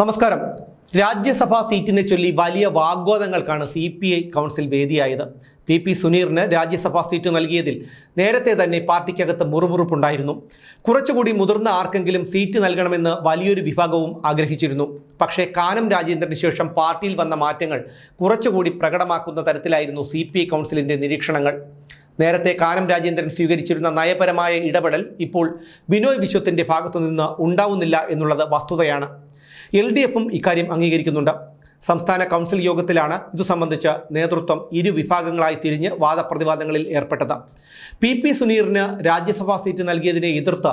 നമസ്കാരം. രാജ്യസഭാ സീറ്റിനെ ചൊല്ലി വലിയ വാഗ്വാദങ്ങൾക്കാണ് സി പി ഐ കൗൺസിൽ വേദിയായത്. പി പി സുനീറിന് രാജ്യസഭാ സീറ്റ് നൽകിയതിൽ നേരത്തെ തന്നെ പാർട്ടിക്കകത്ത് മുറുമുറുപ്പുണ്ടായിരുന്നു. കുറച്ചുകൂടി മുതിർന്ന ആർക്കെങ്കിലും സീറ്റ് നൽകണമെന്ന് വലിയൊരു വിഭാഗവും ആഗ്രഹിച്ചിരുന്നു. പക്ഷേ കാനം രാജേന്ദ്രന് ശേഷം പാർട്ടിയിൽ വന്ന മാറ്റങ്ങൾ കുറച്ചുകൂടി പ്രകടമാക്കുന്ന തരത്തിലായിരുന്നു സി പി ഐ കൗൺസിലിന്റെ നിരീക്ഷണങ്ങൾ. നേരത്തെ കാനം രാജേന്ദ്രൻ സ്വീകരിച്ചിരുന്ന നയപരമായ ഇടപെടൽ ഇപ്പോൾ ബിനോയ് വിശ്വത്തിന്റെ ഭാഗത്തുനിന്ന് ഉണ്ടാവുന്നില്ല എന്നുള്ളത് വസ്തുതയാണ്. എൽ ഡി എഫും ഇക്കാര്യം അംഗീകരിക്കുന്നുണ്ട്. സംസ്ഥാന കൗൺസിൽ യോഗത്തിലാണ് ഇതു സംബന്ധിച്ച് നേതൃത്വം ഇരു വിഭാഗങ്ങളായി തിരിഞ്ഞ് വാദപ്രതിവാദങ്ങളിൽ ഏർപ്പെട്ടത്. പി പി സുനീറിന് രാജ്യസഭാ സീറ്റ് നൽകിയതിനെ എതിർത്ത്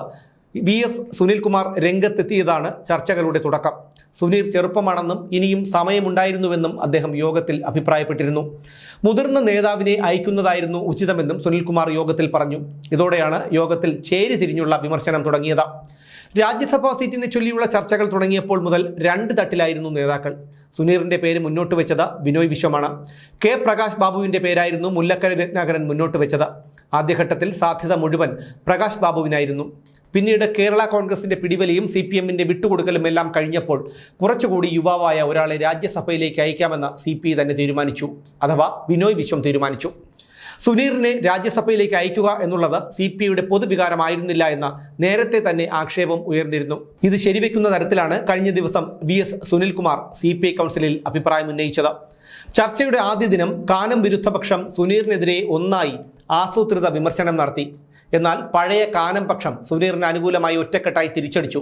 വി എസ് സുനിൽകുമാർ രംഗത്തെത്തിയതാണ് ചർച്ചകളുടെ തുടക്കം. സുനീർ ചെറുപ്പമാണെന്നും ഇനിയും സമയമുണ്ടായിരുന്നുവെന്നും അദ്ദേഹം യോഗത്തിൽ അഭിപ്രായപ്പെട്ടിരുന്നു. മുതിർന്ന നേതാവിനെ അയക്കുന്നതായിരുന്നു ഉചിതമെന്നും സുനിൽകുമാർ യോഗത്തിൽ പറഞ്ഞു. ഇതോടെയാണ് യോഗത്തിൽ ചേരി തിരിഞ്ഞുള്ള വിമർശനം തുടങ്ങിയത്. രാജ്യസഭാ സീറ്റിനെ ചൊല്ലിയുള്ള ചർച്ചകൾ തുടങ്ങിയപ്പോൾ മുതൽ രണ്ട് തട്ടിലായിരുന്നു നേതാക്കൾ. സുനീറിന്റെ പേര് മുന്നോട്ട് വെച്ചത് ബിനോയ് വിശ്വമാണ്. കെ പ്രകാശ് ബാബുവിന്റെ പേരായിരുന്നു മുല്ലക്കര രത്നാകരൻ മുന്നോട്ട് വെച്ചത്. ആദ്യഘട്ടത്തിൽ സാധ്യത മുഴുവൻ പ്രകാശ് ബാബുവിനായിരുന്നു. പിന്നീട് കേരള കോൺഗ്രസിന്റെ പിടിവലിയും സി പി എമ്മിന്റെ വിട്ടുകൊടുക്കലും എല്ലാം കഴിഞ്ഞപ്പോൾ കുറച്ചുകൂടി യുവാവായ ഒരാളെ രാജ്യസഭയിലേക്ക് അയക്കാമെന്ന് സി തന്നെ തീരുമാനിച്ചു. അഥവാ ബിനോയ് വിശ്വം തീരുമാനിച്ചു. സുനീറിനെ രാജ്യസഭയിലേക്ക് അയക്കുക എന്നുള്ളത് സി പി ഐയുടെ പൊതുവികാരമായിരുന്നില്ല എന്ന നേരത്തെ തന്നെ ആക്ഷേപം ഉയർന്നിരുന്നു. ഇത് ശരിവെക്കുന്ന തരത്തിലാണ് കഴിഞ്ഞ ദിവസം V S Sunilkumar C P I കൗൺസിലിൽ അഭിപ്രായം ഉന്നയിച്ചത്. ചർച്ചയുടെ ആദ്യ ദിനം കാനം വിരുദ്ധപക്ഷം സുനീറിനെതിരെ ഒന്നായി ആസൂത്രിത വിമർശനം നടത്തി. എന്നാൽ പഴയ കാനം പക്ഷം സുനീറിന് അനുകൂലമായി ഒറ്റക്കെട്ടായി തിരിച്ചടിച്ചു.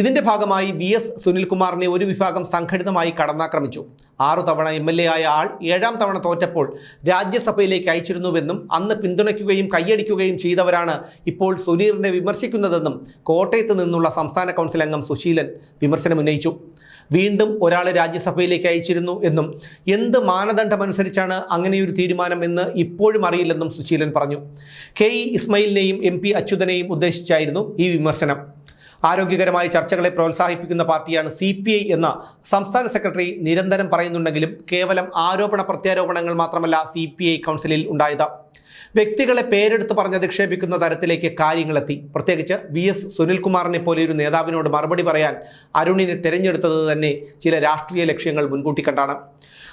ഇതിന്റെ ഭാഗമായി വി എസ് സുനിൽകുമാറിനെ ഒരു വിഭാഗം സംഘടിതമായി കടന്നാക്രമിച്ചു. ആറു തവണ എം എൽ എ ആയ ആൾ ഏഴാം തവണ തോറ്റപ്പോൾ രാജ്യസഭയിലേക്ക് അയച്ചിരുന്നുവെന്നും അന്ന് പിന്തുണയ്ക്കുകയും കൈയടിക്കുകയും ചെയ്തവരാണ് ഇപ്പോൾ സുനീറിനെ വിമർശിക്കുന്നതെന്നും കോട്ടയത്ത് നിന്നുള്ള സംസ്ഥാന കൗൺസിൽ അംഗം സുശീലൻ വിമർശനമുന്നയിച്ചു വീണ്ടും ഒരാളെ രാജ്യസഭയിലേക്ക് അയച്ചിരുന്നു എന്നും എന്ത് മാനദണ്ഡമനുസരിച്ചാണ് അങ്ങനെയൊരു തീരുമാനം എന്ന് ഇപ്പോഴും അറിയില്ലെന്നും സുശീലൻ പറഞ്ഞു. കെ ഇ ഇസ്മയിലിനെയും എം പി അച്യുതനെയും ഉദ്ദേശിച്ചായിരുന്നു ഈ വിമർശനം. ആരോഗ്യകരമായ ചർച്ചകളെ പ്രോത്സാഹിപ്പിക്കുന്ന പാർട്ടിയാണ് സി എന്ന സംസ്ഥാന സെക്രട്ടറി നിരന്തരം പറയുന്നുണ്ടെങ്കിലും കേവലം ആരോപണ പ്രത്യാരോപണങ്ങൾ മാത്രമല്ല സി കൗൺസിലിൽ ഉണ്ടായത്. വ്യക്തികളെ പേരെടുത്ത് പറഞ്ഞ് അധിക്ഷേപിക്കുന്ന തരത്തിലേക്ക് കാര്യങ്ങളെത്തി. പ്രത്യേകിച്ച് വി എസ് സുനിൽകുമാറിനെ പോലെ ഒരു നേതാവിനോട് മറുപടി പറയാൻ അരുണിനെ തിരഞ്ഞെടുത്തത് തന്നെ ചില രാഷ്ട്രീയ ലക്ഷ്യങ്ങൾ മുൻകൂട്ടി കണ്ടാണ്.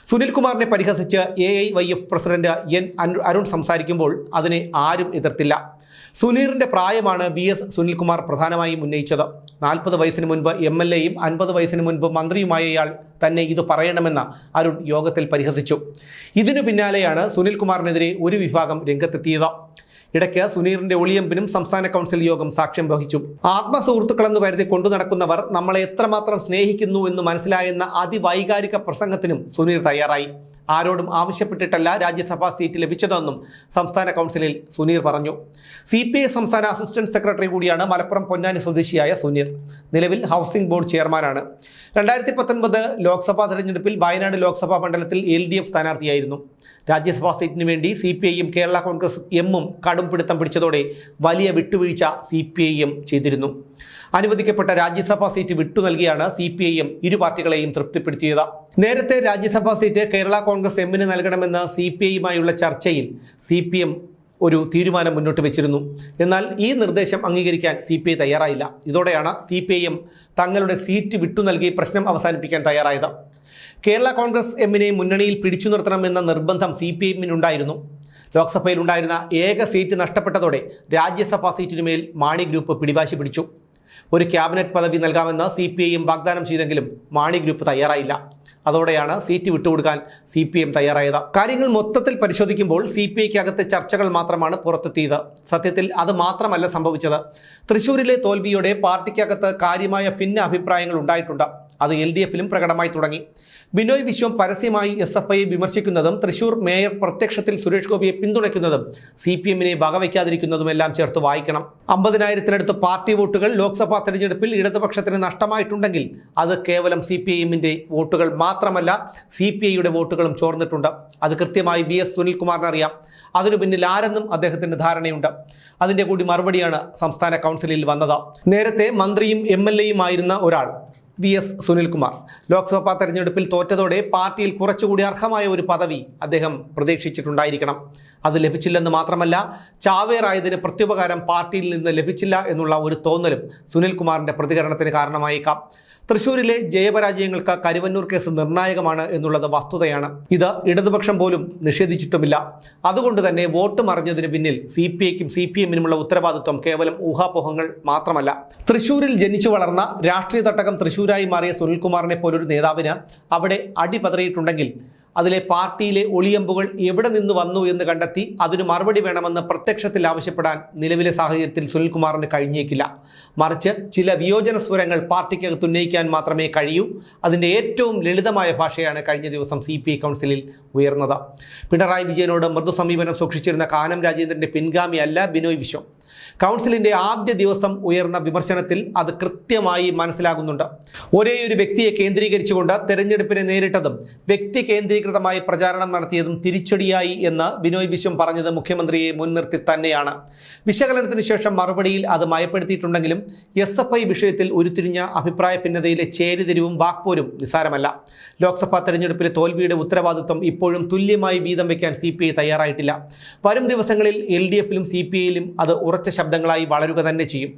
സുനിൽകുമാറിനെ പരിഹസിച്ച് A I Y F president N Arun സംസാരിക്കുമ്പോൾ അതിനെ ആരും എതിർത്തില്ല. സുനീറിന്റെ പ്രായമാണ് വി എസ് സുനിൽകുമാർ പ്രധാനമായും ഉന്നയിച്ചത്. നാൽപ്പത് വയസ്സിന് മുൻപ് എം എൽ എയും അൻപത് വയസ്സിന് മുൻപ് മന്ത്രിയുമായ ഇയാൾ തന്നെ ഇത് പറയണമെന്ന് അരുൺ യോഗത്തിൽ പരിഹസിച്ചു. ഇതിനു പിന്നാലെയാണ് സുനിൽകുമാറിനെതിരെ ഒരു വിഭാഗം രംഗത്തെത്തിയത്. ഇടയ്ക്ക് സുനീറിന്റെ ഒളിയമ്പിനും സംസ്ഥാന കൗൺസിൽ യോഗം സാക്ഷ്യം വഹിച്ചു. ആത്മസുഹൃത്തുക്കളെന്ന് കരുതി കൊണ്ടു നടക്കുന്നവർ നമ്മളെ എത്രമാത്രം സ്നേഹിക്കുന്നു എന്ന് മനസ്സിലായെന്ന അതിവൈകാരിക പ്രസംഗത്തിനും സുനീർ തയ്യാറായി. ആരോടും ആവശ്യപ്പെട്ടിട്ടല്ല രാജ്യസഭാ സീറ്റ് ലഭിച്ചതെന്നും സംസ്ഥാന കൗൺസിലിൽ സുനീർ പറഞ്ഞു. സി പി ഐ സംസ്ഥാന അസിസ്റ്റന്റ് സെക്രട്ടറി കൂടിയാണ് മലപ്പുറം പൊന്നാനി സ്വദേശിയായ സുനീർ. നിലവിൽ ഹൗസിംഗ് ബോർഡ് ചെയർമാനാണ്. രണ്ടായിരത്തി പത്തൊൻപത് ലോക്സഭാ തെരഞ്ഞെടുപ്പിൽ വയനാട് ലോക്സഭാ മണ്ഡലത്തിൽ എൽ ഡി എഫ് സ്ഥാനാർത്ഥിയായിരുന്നു. രാജ്യസഭാ സീറ്റിന് വേണ്ടി സി പി ഐയും കേരള കോൺഗ്രസ് എമ്മും കടും പിടുത്തം പിടിച്ചതോടെ വലിയ വിട്ടുവീഴ്ച സി പി ഐയും ചെയ്തിരുന്നു. അനുവദിക്കപ്പെട്ട രാജ്യസഭാ സീറ്റ് വിട്ടു നൽകിയാണ് സി പി ഐയും ഇരു പാർട്ടികളെയും തൃപ്തിപ്പെടുത്തിയത്. നേരത്തെ രാജ്യസഭാ സീറ്റ് കേരള കോൺഗ്രസ് എമ്മിന് നൽകണമെന്ന സി പി ഐയുമായുള്ള ചർച്ചയിൽ സി പി എം ഒരു തീരുമാനം മുന്നോട്ട് വെച്ചിരുന്നു. എന്നാൽ ഈ നിർദ്ദേശം അംഗീകരിക്കാൻ സി പി ഐ തയ്യാറായില്ല. ഇതോടെയാണ് സി പി ഐ എം തങ്ങളുടെ സീറ്റ് വിട്ടു നൽകി പ്രശ്നം അവസാനിപ്പിക്കാൻ തയ്യാറായത്. കേരള കോൺഗ്രസ് എമ്മിനെ മുന്നണിയിൽ പിടിച്ചു നിർത്തണമെന്ന നിർബന്ധം സി പി എമ്മിനുണ്ടായിരുന്നു. ലോക്സഭയിലുണ്ടായിരുന്ന ഏക സീറ്റ് നഷ്ടപ്പെട്ടതോടെ രാജ്യസഭാ സീറ്റിനുമേൽ മാണി ഗ്രൂപ്പ് പിടിവാശി പിടിച്ചു. ഒരു ക്യാബിനറ്റ് പദവി നൽകാമെന്ന് സി പി ഐയും വാഗ്ദാനം ചെയ്തെങ്കിലും മാണി ഗ്രൂപ്പ് തയ്യാറായില്ല. അതോടെയാണ് സീറ്റ് വിട്ടുകൊടുക്കാൻ സി പി എം തയ്യാറായത്. കാര്യങ്ങൾ മൊത്തത്തിൽ പരിശോധിക്കുമ്പോൾ സി പി ഐക്ക് അകത്തെ ചർച്ചകൾ മാത്രമാണ് പുറത്തെത്തിയത്. സത്യത്തിൽ അത് മാത്രമല്ല സംഭവിച്ചത്. തൃശൂരിലെ തോൽവിയോടെ പാർട്ടിക്കകത്ത് കാര്യമായ ഭിന്ന അഭിപ്രായങ്ങൾ ഉണ്ടായിട്ടുണ്ട്. അത് എൽ ഡി എഫിലും പ്രകടമായി തുടങ്ങി. ബിനോയ് വിശ്വം പരസ്യമായി എസ് എഫ് ഐയെ വിമർശിക്കുന്നതും തൃശൂർ മേയർ പ്രത്യക്ഷത്തിൽ സുരേഷ് ഗോപിയെ പിന്തുണയ്ക്കുന്നതും സി പി എമ്മിനെ വകവയ്ക്കാതിരിക്കുന്നതുമെല്ലാം ചേർത്ത് വായിക്കണം. അമ്പതിനായിരത്തിനടുത്ത് പാർട്ടി വോട്ടുകൾ ലോക്സഭാ തെരഞ്ഞെടുപ്പിൽ ഇടതുപക്ഷത്തിന് നഷ്ടമായിട്ടുണ്ടെങ്കിൽ അത് കേവലം സി പി ഐഎമ്മിന്റെ വോട്ടുകൾ മാത്രമല്ല സി പി ഐയുടെ വോട്ടുകളും ചോർന്നിട്ടുണ്ട്. അത് കൃത്യമായി വി എസ് സുനിൽകുമാറിന് അറിയാം. അതിനു പിന്നിൽ ആരെന്നും അദ്ദേഹത്തിന് ധാരണയുണ്ട്. അതിന്റെ കൂടി മറുപടിയാണ് സംസ്ഥാന കൗൺസിലിൽ വന്നത്. നേരത്തെ മന്ത്രിയും എം എൽ എയുമായിരുന്ന ഒരാൾ വി എസ് സുനിൽകുമാർ. ലോക്സഭാ തെരഞ്ഞെടുപ്പിൽ തോറ്റതോടെ പാർട്ടിയിൽ കുറച്ചുകൂടി അർഹമായ ഒരു പദവി അദ്ദേഹം പ്രതീക്ഷിച്ചിട്ടുണ്ടായിരിക്കണം. അത് ലഭിച്ചില്ലെന്ന് മാത്രമല്ല ചാവേറായതിന് പ്രത്യുപകാരം പാർട്ടിയിൽ നിന്ന് ലഭിച്ചില്ല എന്നുള്ള ഒരു തോന്നലും സുനിൽകുമാറിന്റെ പ്രതികരണത്തിന് കാരണമായേക്കാം. തൃശൂരിലെ ജയപരാജയങ്ങൾക്ക് കരുവന്നൂർ കേസ് നിർണായകമാണ് എന്നുള്ളത് വസ്തുതയാണ്. ഇത് ഇടതുപക്ഷം പോലും നിഷേധിച്ചിട്ടുമില്ല. അതുകൊണ്ട് തന്നെ വോട്ട് മറിഞ്ഞതിന് പിന്നിൽ സി പി ഐക്കും സി പി എമ്മിനുമുള്ള ഉത്തരവാദിത്വം കേവലം ഊഹാപോഹങ്ങൾ മാത്രമല്ല. തൃശൂരിൽ ജനിച്ചു വളർന്ന രാഷ്ട്രീയ തട്ടകം തൃശൂരായി മാറിയ സുനിൽകുമാറിനെ പോലൊരു നേതാവിന് അവിടെ അടിപതറിയിട്ടുണ്ടെങ്കിൽ അതിലെ പാർട്ടിയിലെ ഒളിയമ്പുകൾ എവിടെ നിന്ന് വന്നു എന്ന് കണ്ടെത്തി അതിന് മറുപടി വേണമെന്ന് പ്രത്യക്ഷത്തിൽ ആവശ്യപ്പെടാൻ നിലവിലെ സാഹചര്യത്തിൽ സുനിൽകുമാറിന് കഴിഞ്ഞേക്കില്ല. മറിച്ച് ചില വിയോജന സ്വരങ്ങൾ പാർട്ടിക്കകത്ത് ഉന്നയിക്കാൻ മാത്രമേ കഴിയൂ. അതിന്റെ ഏറ്റവും ലളിതമായ ഭാഷയാണ് കഴിഞ്ഞ ദിവസം സി പി ഐ കൗൺസിലിൽ ഉയർന്നത്. പിണറായി വിജയനോട് മൃദു സമീപനം സൂക്ഷിച്ചിരുന്ന കാനം രാജേന്ദ്രന്റെ പിൻഗാമിയല്ല ബിനോയ് വിശ്വം. കൗൺസിലിന്റെ ആദ്യ ദിവസം ഉയർന്ന വിമർശനത്തിൽ അത് കൃത്യമായി മനസ്സിലാകുന്നുണ്ട്. ഒരേ ഒരു വ്യക്തിയെ കേന്ദ്രീകരിച്ചുകൊണ്ട് തെരഞ്ഞെടുപ്പിനെ നേരിട്ടതും വ്യക്തി കേന്ദ്രീകൃതമായി പ്രചാരണം നടത്തിയതും തിരിച്ചടിയായി എന്ന് ബിനോയ് വിശ്വം പറഞ്ഞത് മുഖ്യമന്ത്രിയെ മുൻനിർത്തി തന്നെയാണ്. വിശകലനത്തിന് ശേഷം മറുപടിയിൽ അത് മയപ്പെടുത്തിയിട്ടുണ്ടെങ്കിലും എസ് എഫ് ഐ വിഷയത്തിൽ ഉരുത്തിരിഞ്ഞ അഭിപ്രായ ഭിന്നതയിലെ ചേരിതിരിവും വാക്പോരും നിസ്സാരമല്ല. ലോക്സഭാ തെരഞ്ഞെടുപ്പിലെ തോൽവിയുടെ ഉത്തരവാദിത്വം ഇപ്പോഴും തുല്യമായി വീതം വയ്ക്കാൻ സി തയ്യാറായിട്ടില്ല. വരും ദിവസങ്ങളിൽ എൽ ഡി എഫിലും അത് ഉറച്ച ശബ്ദങ്ങളായി വളരുക തന്നെ ചെയ്യും.